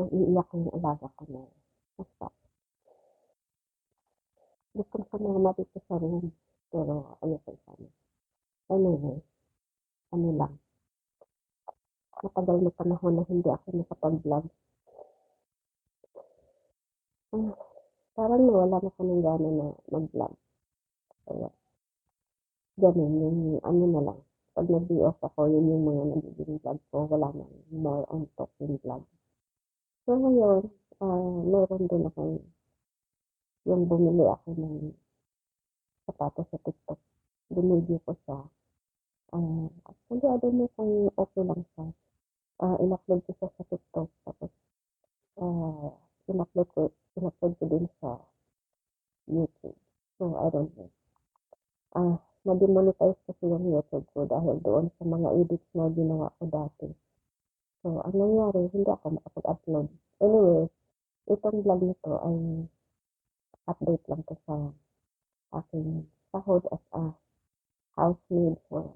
naiiyak yung alaga ko na basta. Gusto ko na dito sa room, pero ayoko sana. Anyway, ano lang. Matagal na panahon na hindi ako nakapag-vlog. Ah, parang nawala na ko ng gana na mag-vlog. Kaya, ganun, yung ano na lang. Pag nag-off ako, yun yung mga nagiging vlog ko. Wala na, more on talking vlog. So ngayon, ah meron din ako yung bumili ako ng sapatos sa TikTok. Binidyo ko siya. Ah, actually, I don't know kung okay lang siya. Ah, in-upload ko siya sa TikTok. Tapos, ah, in-upload ko, in-upload ko din sa YouTube. So, I don't know. Ah, na-demonetize kasi yung YouTube ko dahil doon sa mga edits na ginawa ko dati. So, ang nangyari, hindi ako makapag-upload. Anyway, itong vlog nito ay update lang to sa aking sahod as a housemaid for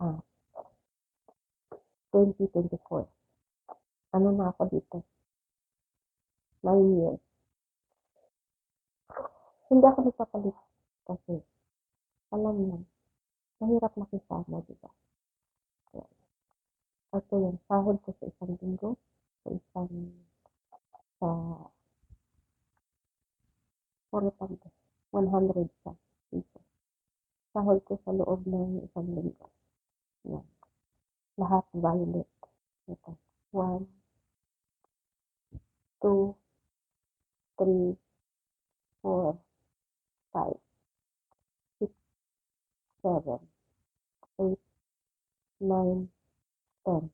ah, 2024. Ano na ako dito? Nine years. Hindi ako nagpapalit kasi alam mo, mahirap makisama, di ba? Ito yung sahod ko sa isang linggo, sa isang, sa, sorry pa 100 sa piso. Sahod ko sa loob ng isang linggo. Yan. Lahat violet. Ito. One, two, three, four, five, six, seven, eight, nine, ten.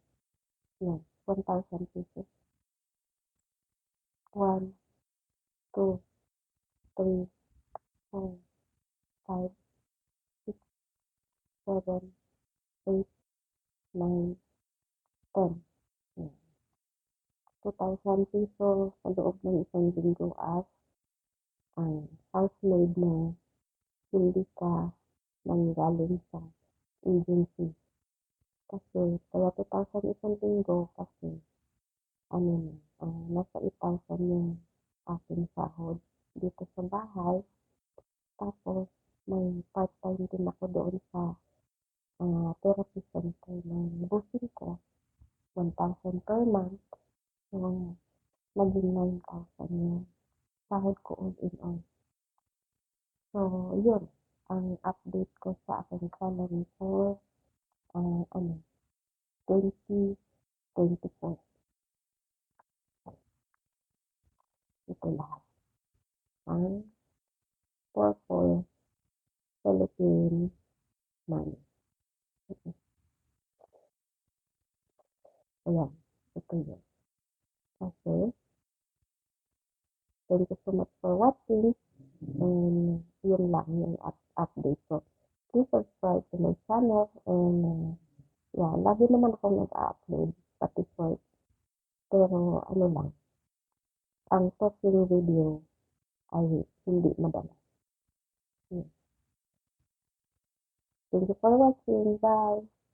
Yan. 1,000 pesos. One, two, three, four, five, six, seven, eight, nine, ten. Yan. 2,000 pesos sa loob ng isang linggo as ang housemaid na hindi ka nanggaling sa agency. Kasi, kaya 2,000 isang linggo kasi, ano na, ah, nasa 8,000 yung aking sahod dito sa bahay. Tapos, may part-time din ako doon sa ah, therapy center ng busing ko. 1,000 per month. So, naging 9,000 yung sahod ko all in all. So, yun ang update ko sa aking salary for ah, ano, 2024. Ito lahat. Ang for Philippine money. Ayan, ito yun. Okay. Thank you so much for watching. And yun lang yung up- update ko. My channel. And uh, yeah, lagi naman ako nag-upload. Pati short. Pero ano lang. Ang talking video ay hindi madala. Yeah. Thank you for watching. Bye.